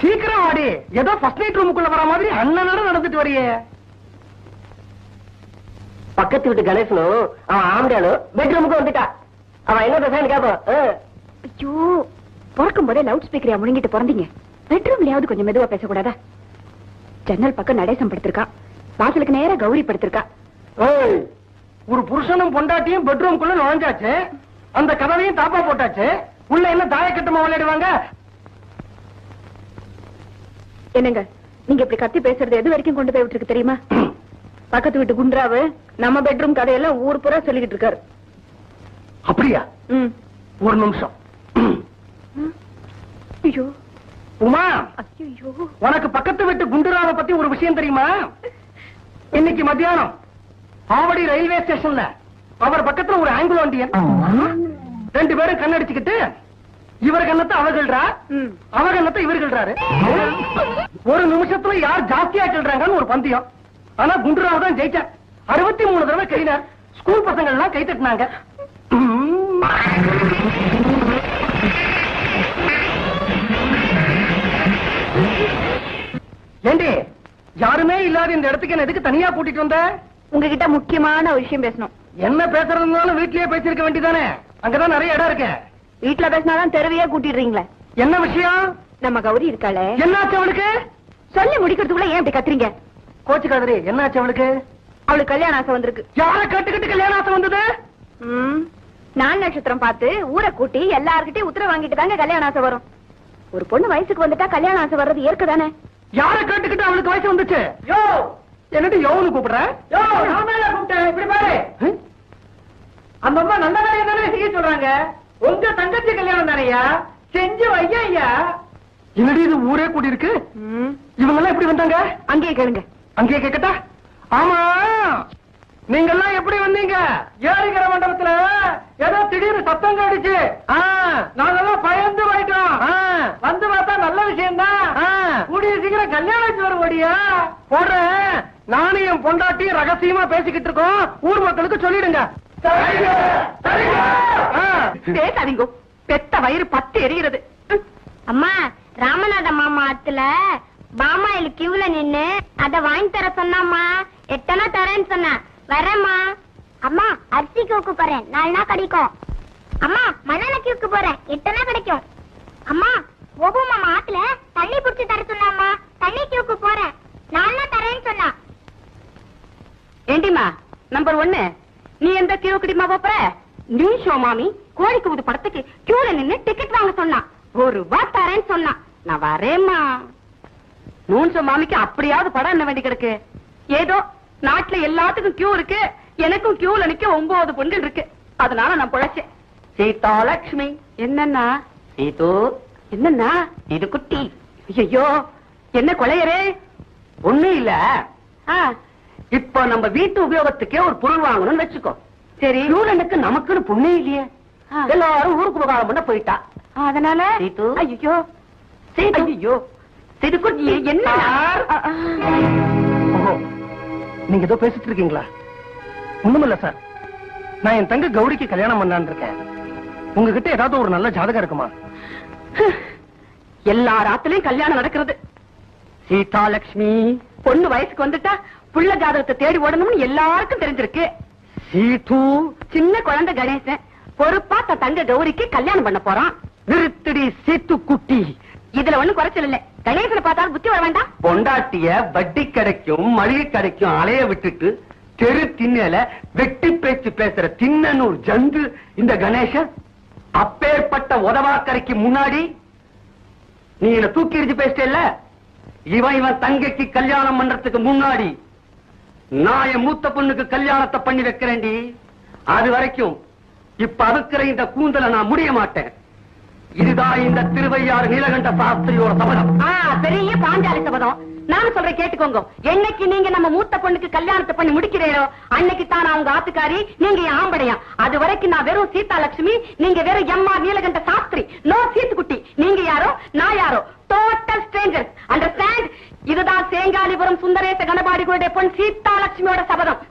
சீக்கிரம் ஆடி ஏதோ first night ரூமுக்குள்ள வர மாதிரி அண்ணனோட நடந்துட்டு வரியே. பக்கத்து வீட்டு கணேசனும் அவன் ஆம்படியாலும் பெட்ரூமுக்கு வந்துட்டா. அவன் என்ன பேசான்னு கேப்போம் ஆ. ஐயோ பிறக்கும் போதே லவுட் ஸ்பீக்கரையா முழுங்கிட்டு பிறந்தீங்க. பெட்ரூம்லயாவது கொஞ்சம் மெதுவா பேசக்கூடாதா? ஜன்னல் பக்கம் நடேசம் படுத்திருக்கா. வாசலுக்கு நேரா கௌரி படுத்திருக்கா. ஏய், ஒரு புருஷனும் பொண்டாட்டியும் பெட்ரூம்குள்ள நுழைஞ்சாச்சு. அந்த கதவையும் தாப்பா போட்டாச்சு. உள்ள என்ன தாயக்கட்டமா விளையாடுவாங்க? என்னங்க? நீங்க இப்படி கத்தி பேசுறது எது வரைக்கும் கொண்டு போய் விட்டுருக்கு தெரியுமா? பக்கத்து வீட்டு குன்றாவு நம்ம பெட்ரூம் கதையெல்லாம் ஊர் பூரா சொல்லிக்கிட்டு இருக்காரு. அப்படியா? ஒரு நிமிஷம். ஐயோ. உமா! ஐயோ உனக்கு பக்கத்து வீட்டு குண்டுராவை பத்தி ஒரு விஷயம் தெரியுமா? இன்னைக்கு மத்தியானம் ஆவடி ரயில்வே ஸ்டேஷன்ல அவர் பக்கத்துல ஒரு ஆங்கிலோ இண்டியன் ரெண்டு பேரும் கண்ணடிச்சுக்கிட்டு இவர் கண்ணத்தை அவர்கள்றா ம். அவ கண்ணத்தை இவர்கள்றாரு ஒரு நிமிஷத்துல யார் ஜாஸ்தியா கிள்றாங்கன்னு ஒரு பந்தயம். ஆனா குண்டுராவ் தான் ஜெயிச்சார் அறுபத்தி மூணு தடவை கைனார் ஸ்கூல் பசங்க எல்லாம் கை தட்டினாங்க. ஏண்டி யாருமே இல்லாத இந்த இடத்துக்கு என்ன எதுக்கு தனியா கூட்டிட்டு வந்த? உங்ககிட்ட முக்கியமான விஷயம் பேசணும். என்ன பேசுறதுனாலும் வீட்லயே பேசிருக்க வேண்டியதானே? அங்கதான் நிறைய இடம் இருக்கு. வீட்டுல பேசினாதான் தெருவையே கூட்டிடுறீங்களே. என்ன விஷயம்? நம்ம கௌரி இருக்காளே. என்னாச்சு அவளுக்கு? சொல்லி முடிக்கிறதுக்குள்ள ஏன் இப்படி கத்துறீங்க? கோச்சு காதரி என்னாச்சு அவளுக்கு? அவளுக்கு கல்யாண ஆசை வந்திருக்கு. யார கேட்டுக்கிட்டு கல்யாணம் ஆசை வந்தது. நாள் நட்சத்திரம் பார்த்து ஊரை கூட்டி எல்லார்கிட்டயும் உத்தரவு வாங்கிட்டு தாங்க கல்யாண ஆசை வரும். ஒரு பொண்ணு வயசுக்கு வந்துட்டா கல்யாண ஆசை வர்றது இயற்கை தானே? யார கேட்டுக்கிட்டு அவளுக்கு வயசு வந்துச்சு? யோ! என்னட்டு யோன்னு கூப்பிடுற? யோ நான் மேல கூப்பிட்டேன். இப்படி பாரு. அந்த அம்மா நல்ல வேலையை தானே செய்ய சொல்றாங்க. உங்க தங்கச்சி கல்யாணம் தானையா செஞ்சு வையா ஐயா? என்னடி இது ஊரே கூடி இருக்கு இவங்க எல்லாம் எப்படி வந்தாங்க? அங்கேயே கேளுங்க. அங்கேயே கேக்கட்டா ஆமா. நீங்க எல்லாம் எப்படி வந்தீங்க? ஏறிக்கிற மண்டபத்துல ஏதோ திடீர்னு சத்தம் கேட்டுச்சு. நாங்கெல்லாம் பயந்து போயிட்டோம். வந்து பார்த்தா நல்ல விஷயம் தான் கூடிய சீக்கிரம் கல்யாணம் வரும் ஓடியா போடுறேன். நானும் என் பொண்டாட்டியும் ரகசியமா பேசிக்கிட்டு இருக்கோம். ஊர் மக்களுக்கு சொல்லிடுங்க. ஆ. பேசாதீங்க பெத்த வயிறு பத்து எரிகிறது. அம்மா ராமநாத மாமா ஆத்துல பாமாயில் கியூல நின்னு அத வாங்கி தர சொன்னாம்மா. எட்டனா தரேன்னு சொன்ன. வரேம்மா. அம்மா அரிசி கியூக்கு போறேன். நாலுனா கிடைக்கும். அம்மா மண்ணெண்ண கியூக்கு போறேன். எட்டனா கிடைக்கும்? அம்மா ஓபோ மாமா ஆத்துல தண்ணி புடிச்சு தர சொன்னாம்மா. தண்ணி கியூக்கு போறேன். நாலுனா தரேன்னு சொன்னா. ஏண்டிமா நம்பர் ஒன்னு நீ எந்த கியூ கிடிமா போற? நீ ஷோ மாமி கோழிக்கு ஊது படத்துக்கு கியூல நின்னு டிக்கெட் வாங்க சொன்னா. ஒரு ரூபா தரேன்னு சொன்னா. நான் வரேம்மா. நூன்சோ மாமிக்கு அப்படியாவது படம் என்ன வேண்டி கிடக்கு? ஏதோ நாட்டுல எல்லாத்துக்கும் கியூ இருக்கு. எனக்கும் கியூல நிக்க ஒன்பது பொண்கள் இருக்கு. அதனால நான் பொழைச்சேன். சீதாலட்சுமி என்னன்னா சீது. என்னன்னா இது குட்டி. ஐயோ என்ன கொலையரே? ஒண்ணும் இல்ல. இப்ப நம்ம வீட்டு உபயோகத்துக்கே ஒரு பொருள் வாங்கணும்னு வச்சுக்கோ. சரி. யூரனுக்கு நமக்குன்னு பொண்ணே இல்லையே. எல்லாரும் ஊருக்கு உபகாரம் பண்ண போயிட்டா. அதனால? ஐயோ. ஐயோ சிறுகுட்டி என்ன? ஓஹோ. நீங்க ஏதோ பேசிட்டு இருக்கீங்களா? ஒண்ணுமில்ல சார். நான் என் தங்க கௌரிக்கு கல்யாணம் பண்ணலான்னு இருக்கேன். உங்ககிட்ட ஏதாவது ஒரு நல்ல ஜாதகம் இருக்குமா? எல்லா ராத்திலையும் கல்யாணம் நடக்கிறது. சீதாலட்சுமி பொண்ணு வயசுக்கு வந்துட்டா புள்ள ஜாதகத்தை தேடி ஓடணும்னு எல்லாருக்கும் தெரிஞ்சிருக்கு. சீது சின்ன குழந்தை கணேசன். பொறுப்பா தன் தங்க கௌரிக்கு கல்யாணம் பண்ண போறான். நிறுத்தடி சீத்து குட்டி. இதுல ஒண்ணும் குறைச்சல் இல்ல. கணேசனை பார்த்தாலும் புத்தி வர வேண்டாம். பொண்டாட்டிய வட்டி கிடைக்கும் மளிகை கிடைக்கும் அலைய விட்டுட்டு தெரு திண்ணல வெட்டி பேச்சு பேசுற தின்னனூர் ஜந்து இந்த கணேசன் அப்பேற்பட்ட உதவாக்கரைக்கு முன்னாடி நீ என்ன தூக்கி எறிஞ்சு பேசிட்டேல்ல? இவன் இவன் தங்கைக்கு கல்யாணம் பண்றதுக்கு முன்னாடி நான் என் மூத்த பொண்ணுக்கு கல்யாணத்தை பண்ணி வைக்கிறேன்டி. அது வரைக்கும் இப்ப அதுக்கிற இந்த கூந்தலை நான் முடிய மாட்டேன். இதுதான் இந்த திருவையாறு நீலகண்ட சாஸ்திரியோட சபதம். பெரிய பாஞ்சாலி சபதம். நான் சொல்றேன் கேட்டுக்கோங்க. என்னைக்கு நீங்க நம்ம மூத்த பொண்ணுக்கு கல்யாணத்தை பண்ணி முடிக்கிறீரோ அன்னைக்கு தான் அவங்க ஆத்துக்காரி நீங்க ஆம்படையா. அது வரைக்கும் நான் வெறும் சீதா லட்சுமி நீங்க வெறும் எம்மா நீலகண்ட சாஸ்திரி. நோ சீத்துக்குட்டி. நீங்க யாரோ நான் யாரோ டோட்டல் ஸ்ட்ரேஞ்சர்ஸ் உங்களுடைய பொன் சீதாலட்சுமியோட சபதம்.